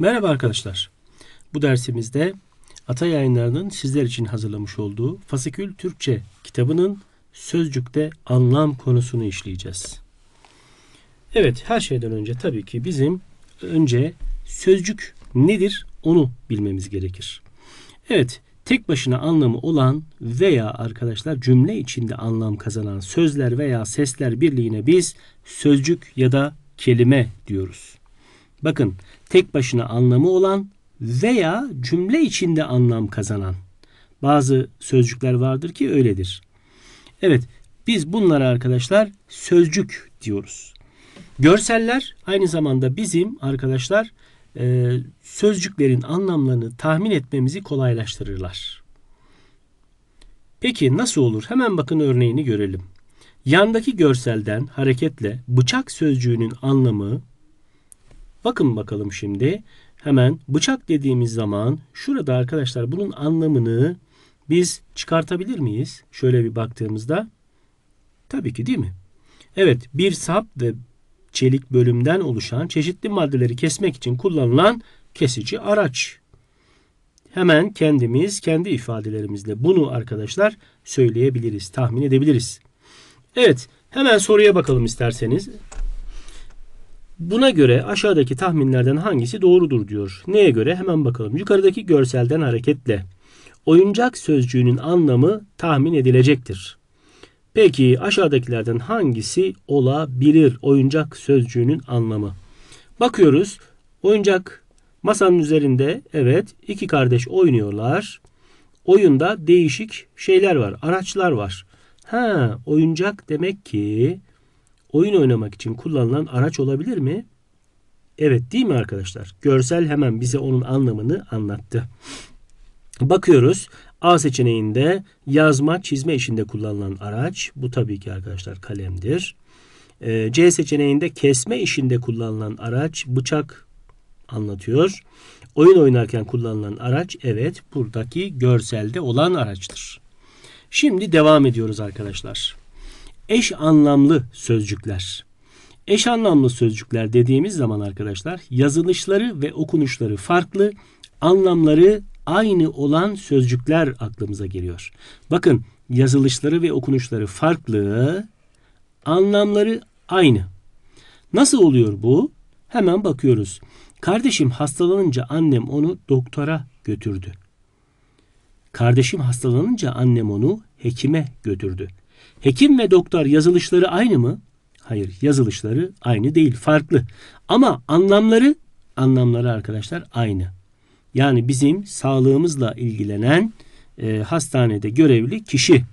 Merhaba arkadaşlar. Bu dersimizde Ata Yayınları'nın sizler için hazırlamış olduğu Fasikül Türkçe kitabının sözcükte anlam konusunu işleyeceğiz. Evet, her şeyden önce tabii ki bizim önce sözcük nedir onu bilmemiz gerekir. Evet, tek başına anlamı olan veya arkadaşlar cümle içinde anlam kazanan sözler veya sesler birliğine biz sözcük ya da kelime diyoruz. Bakın tek başına anlamı olan veya cümle içinde anlam kazanan bazı sözcükler vardır ki öyledir. Evet biz bunlara arkadaşlar sözcük diyoruz. Görseller aynı zamanda bizim arkadaşlar e, sözcüklerin anlamlarını tahmin etmemizi kolaylaştırırlar. Peki nasıl olur? Hemen bakın örneğini görelim. Yandaki görselden hareketle bıçak sözcüğünün anlamı bakın bakalım şimdi hemen bıçak dediğimiz zaman şurada arkadaşlar bunun anlamını biz çıkartabilir miyiz? Şöyle bir baktığımızda tabii ki değil mi? Evet bir sap ve çelik bölümden oluşan çeşitli maddeleri kesmek için kullanılan kesici araç. Hemen kendimiz kendi ifadelerimizle bunu arkadaşlar söyleyebiliriz, tahmin edebiliriz. Evet, hemen soruya bakalım isterseniz. Buna göre aşağıdaki tahminlerden hangisi doğrudur diyor. Neye göre? Hemen bakalım. Yukarıdaki görselden hareketle oyuncak sözcüğünün anlamı tahmin edilecektir. Peki aşağıdakilerden hangisi olabilir oyuncak sözcüğünün anlamı? Bakıyoruz. Oyuncak masanın üzerinde evet iki kardeş oynuyorlar. Oyunda değişik şeyler var, araçlar var. Ha, oyuncak demek ki oyun oynamak için kullanılan araç olabilir mi? Evet değil mi arkadaşlar? Görsel hemen bize onun anlamını anlattı. Bakıyoruz. A seçeneğinde yazma, çizme işinde kullanılan araç. Bu tabii ki arkadaşlar kalemdir. Ee, C seçeneğinde kesme işinde kullanılan araç bıçak anlatıyor. Oyun oynarken kullanılan araç evet buradaki görselde olan araçtır. Şimdi devam ediyoruz arkadaşlar. Eş anlamlı sözcükler. Eş anlamlı sözcükler dediğimiz zaman arkadaşlar yazılışları ve okunuşları farklı, anlamları aynı olan sözcükler aklımıza geliyor. Bakın yazılışları ve okunuşları farklı, anlamları aynı. Nasıl oluyor bu? Hemen bakıyoruz. Kardeşim hastalanınca annem onu doktora götürdü. Kardeşim hastalanınca annem onu hekime götürdü. Hekim ve doktor yazılışları aynı mı? Hayır, yazılışları aynı değil, farklı. Ama anlamları anlamları arkadaşlar aynı. Yani bizim sağlığımızla ilgilenen e, hastanede görevli kişi.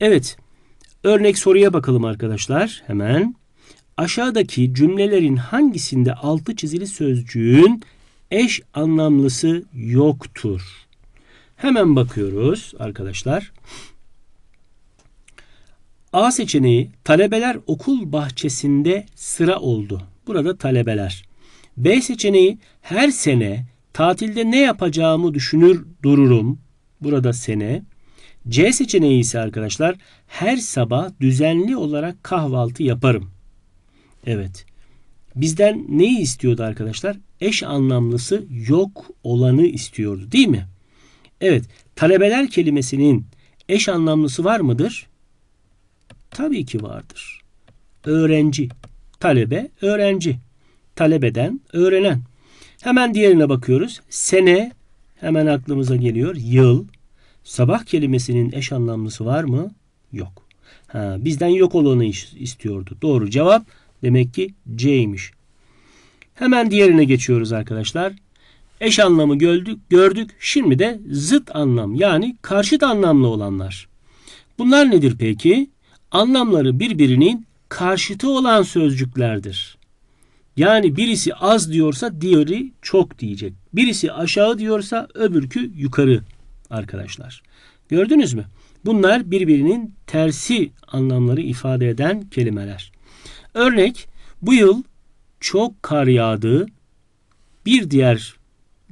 Evet. Örnek soruya bakalım arkadaşlar. Hemen. Aşağıdaki cümlelerin hangisinde altı çizili sözcüğün eş anlamlısı yoktur? Hemen bakıyoruz arkadaşlar. A seçeneği talebeler okul bahçesinde sıra oldu. Burada talebeler. B seçeneği her sene tatilde ne yapacağımı düşünür dururum. Burada sene. C seçeneği ise arkadaşlar her sabah düzenli olarak kahvaltı yaparım. Evet. Bizden neyi istiyordu arkadaşlar? Eş anlamlısı yok olanı istiyordu değil mi? Evet. Talebeler kelimesinin eş anlamlısı var mıdır? Tabii ki vardır. Öğrenci. Talebe, öğrenci. Talebeden, öğrenen. Hemen diğerine bakıyoruz. Sene hemen aklımıza geliyor. Yıl. Sabah kelimesinin eş anlamlısı var mı? Yok. Ha, bizden yok olanı istiyordu. Doğru cevap demek ki C'ymiş. Hemen diğerine geçiyoruz arkadaşlar. Eş anlamı gördük, gördük. Şimdi de zıt anlam yani karşıt anlamlı olanlar. Bunlar nedir peki? Anlamları birbirinin karşıtı olan sözcüklerdir. Yani birisi az diyorsa diğeri çok diyecek. Birisi aşağı diyorsa öbürkü yukarı arkadaşlar. Gördünüz mü? Bunlar birbirinin tersi anlamları ifade eden kelimeler. Örnek bu yıl çok kar yağdı. Bir diğer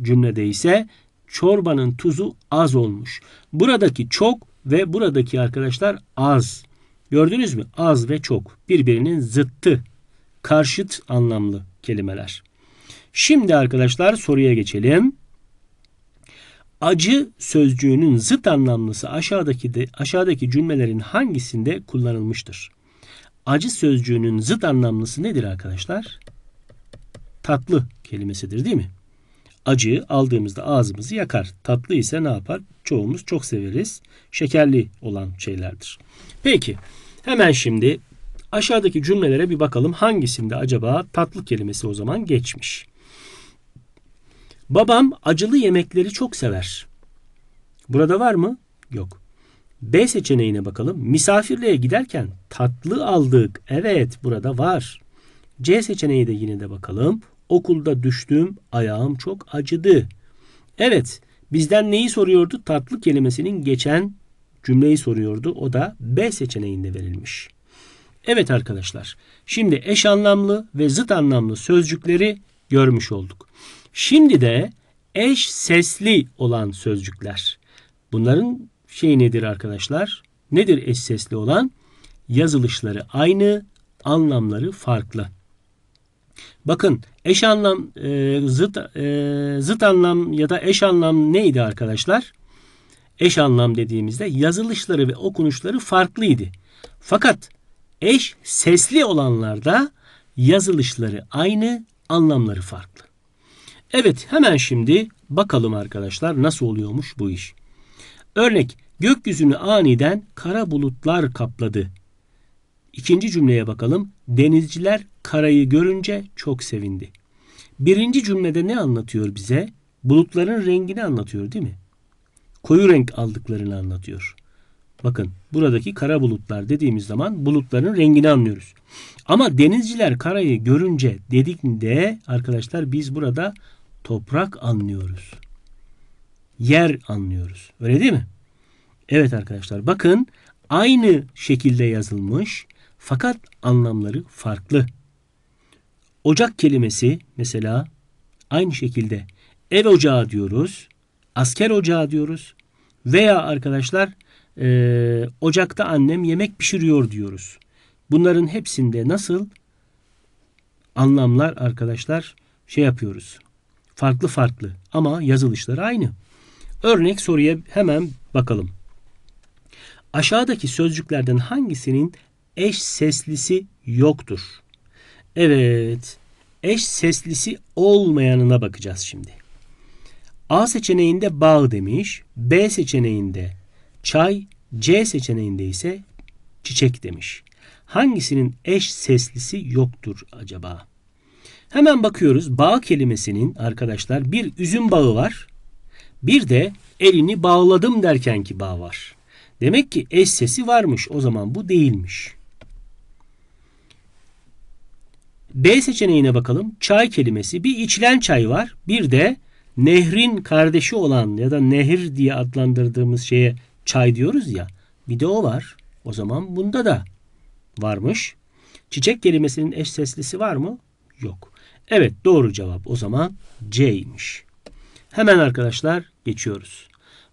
cümlede ise çorbanın tuzu az olmuş. Buradaki çok ve buradaki arkadaşlar az. Gördünüz mü? Az ve çok birbirinin zıttı karşıt anlamlı kelimeler. Şimdi arkadaşlar soruya geçelim. Acı sözcüğünün zıt anlamlısı aşağıdaki de, aşağıdaki cümlelerin hangisinde kullanılmıştır? Acı sözcüğünün zıt anlamlısı nedir arkadaşlar? Tatlı kelimesidir değil mi? Acı aldığımızda ağzımızı yakar. Tatlı ise ne yapar? Çoğumuz çok severiz. Şekerli olan şeylerdir. Peki hemen şimdi aşağıdaki cümlelere bir bakalım. Hangisinde acaba tatlı kelimesi o zaman geçmiş? Babam acılı yemekleri çok sever. Burada var mı? Yok. B seçeneğine bakalım. Misafirliğe giderken tatlı aldık. Evet burada var. C seçeneği de yine de bakalım. Okulda düştüm, ayağım çok acıdı. Evet, bizden neyi soruyordu? Tatlı kelimesinin geçen cümleyi soruyordu. O da B seçeneğinde verilmiş. Evet arkadaşlar, şimdi eş anlamlı ve zıt anlamlı sözcükleri görmüş olduk. Şimdi de eş sesli olan sözcükler. Bunların şey nedir arkadaşlar? Nedir eş sesli olan? Yazılışları aynı, anlamları farklı. Bakın eş anlam e, zıt e, zıt anlam ya da eş anlam neydi arkadaşlar? Eş anlam dediğimizde yazılışları ve okunuşları farklıydı. Fakat eş sesli olanlarda yazılışları aynı, anlamları farklı. Evet hemen şimdi bakalım arkadaşlar nasıl oluyormuş bu iş. Örnek gökyüzünü aniden kara bulutlar kapladı. İkinci cümleye bakalım. Denizciler karayı görünce çok sevindi. Birinci cümlede ne anlatıyor bize? Bulutların rengini anlatıyor değil mi? Koyu renk aldıklarını anlatıyor. Bakın buradaki kara bulutlar dediğimiz zaman bulutların rengini anlıyoruz. Ama denizciler karayı görünce dedikinde arkadaşlar biz burada toprak anlıyoruz. Yer anlıyoruz. Öyle değil mi? Evet arkadaşlar bakın aynı şekilde yazılmış fakat anlamları farklı. Ocak kelimesi mesela aynı şekilde ev ocağı diyoruz, asker ocağı diyoruz veya arkadaşlar e, ocakta annem yemek pişiriyor diyoruz. Bunların hepsinde nasıl anlamlar arkadaşlar şey yapıyoruz. Farklı farklı ama yazılışları aynı. Örnek soruya hemen bakalım. Aşağıdaki sözcüklerden hangisinin eş seslisi yoktur? Evet, eş seslisi olmayanına bakacağız şimdi. A seçeneğinde bağ demiş, B seçeneğinde çay, C seçeneğinde ise çiçek demiş. Hangisinin eş seslisi yoktur acaba? Hemen bakıyoruz. Bağ kelimesinin arkadaşlar bir üzüm bağı var. Bir de elini bağladım derkenki bağ var. Demek ki eş sesi varmış. O zaman bu değilmiş. B seçeneğine bakalım. Çay kelimesi. Bir içilen çay var. Bir de nehrin kardeşi olan ya da nehir diye adlandırdığımız şeye çay diyoruz ya. Bir de o var. O zaman bunda da varmış. Çiçek kelimesinin eş seslisi var mı? Yok. Evet doğru cevap o zaman C'ymiş. Hemen arkadaşlar geçiyoruz.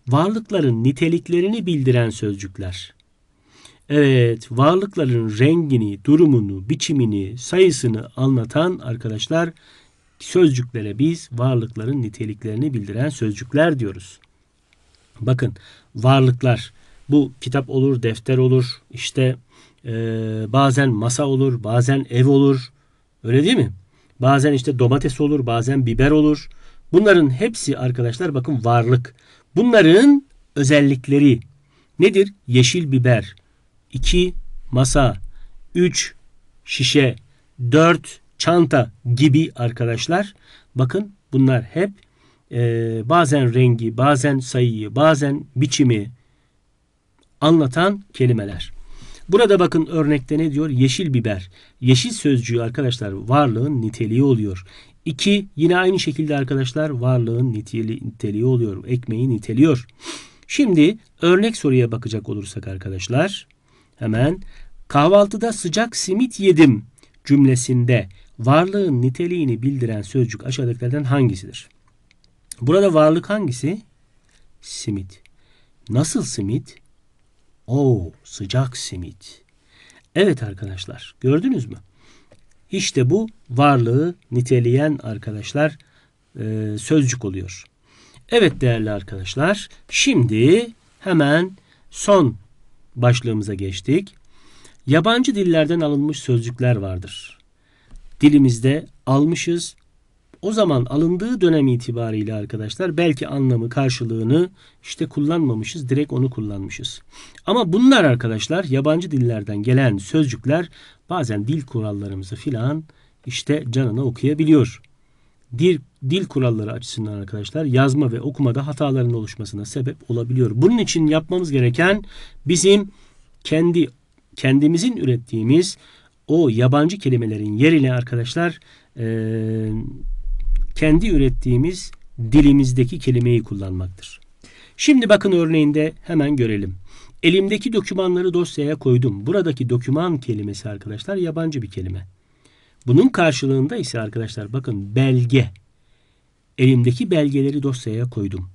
Varlıkların niteliklerini bildiren sözcükler. Evet, varlıkların rengini, durumunu, biçimini, sayısını anlatan arkadaşlar sözcüklere biz varlıkların niteliklerini bildiren sözcükler diyoruz. Bakın varlıklar bu kitap olur, defter olur, işte e, bazen masa olur, bazen ev olur. Öyle değil mi? Bazen işte domates olur, bazen biber olur. Bunların hepsi arkadaşlar bakın varlık. Bunların özellikleri nedir? Yeşil biber, 2 masa, 3 şişe, 4 çanta gibi arkadaşlar. Bakın bunlar hep e, bazen rengi, bazen sayıyı, bazen biçimi anlatan kelimeler. Burada bakın örnekte ne diyor? Yeşil biber. Yeşil sözcüğü arkadaşlar varlığın niteliği oluyor. İki yine aynı şekilde arkadaşlar varlığın niteliği, oluyor. Ekmeği niteliyor. Şimdi örnek soruya bakacak olursak arkadaşlar hemen kahvaltıda sıcak simit yedim cümlesinde varlığın niteliğini bildiren sözcük aşağıdakilerden hangisidir? Burada varlık hangisi? Simit. Nasıl simit? Oo, sıcak simit. Evet arkadaşlar gördünüz mü? İşte bu varlığı niteleyen arkadaşlar e, sözcük oluyor. Evet değerli arkadaşlar şimdi hemen son başlığımıza geçtik. Yabancı dillerden alınmış sözcükler vardır. Dilimizde almışız. O zaman alındığı dönem itibariyle arkadaşlar belki anlamı karşılığını işte kullanmamışız. Direkt onu kullanmışız. Ama bunlar arkadaşlar yabancı dillerden gelen sözcükler bazen dil kurallarımızı filan işte canına okuyabiliyor. Dil, dil kuralları açısından arkadaşlar yazma ve okumada hataların oluşmasına sebep olabiliyor. Bunun için yapmamız gereken bizim kendi kendimizin ürettiğimiz o yabancı kelimelerin yerine arkadaşlar e, kendi ürettiğimiz dilimizdeki kelimeyi kullanmaktır. Şimdi bakın örneğinde hemen görelim. Elimdeki dokümanları dosyaya koydum. Buradaki doküman kelimesi arkadaşlar yabancı bir kelime. Bunun karşılığında ise arkadaşlar bakın belge. Elimdeki belgeleri dosyaya koydum.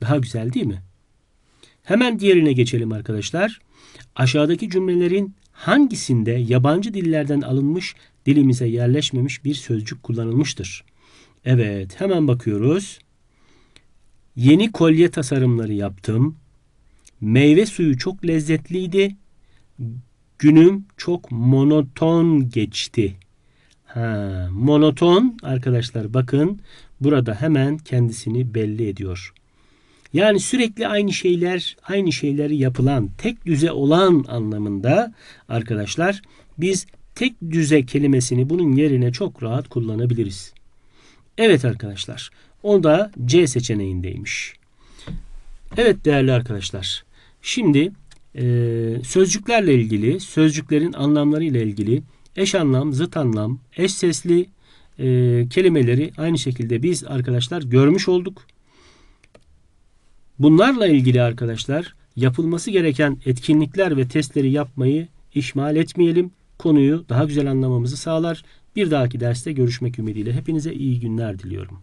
Daha güzel değil mi? Hemen diğerine geçelim arkadaşlar. Aşağıdaki cümlelerin hangisinde yabancı dillerden alınmış dilimize yerleşmemiş bir sözcük kullanılmıştır? Evet hemen bakıyoruz. Yeni kolye tasarımları yaptım. Meyve suyu çok lezzetliydi. Günüm çok monoton geçti. Ha, monoton arkadaşlar bakın burada hemen kendisini belli ediyor. Yani sürekli aynı şeyler, aynı şeyleri yapılan, tek düze olan anlamında arkadaşlar biz tek düze kelimesini bunun yerine çok rahat kullanabiliriz. Evet arkadaşlar. O da C seçeneğindeymiş. Evet değerli arkadaşlar. Şimdi e, sözcüklerle ilgili, sözcüklerin anlamları ile ilgili eş anlam, zıt anlam, eş sesli e, kelimeleri aynı şekilde biz arkadaşlar görmüş olduk. Bunlarla ilgili arkadaşlar yapılması gereken etkinlikler ve testleri yapmayı ihmal etmeyelim. Konuyu daha güzel anlamamızı sağlar. Bir dahaki derste görüşmek ümidiyle hepinize iyi günler diliyorum.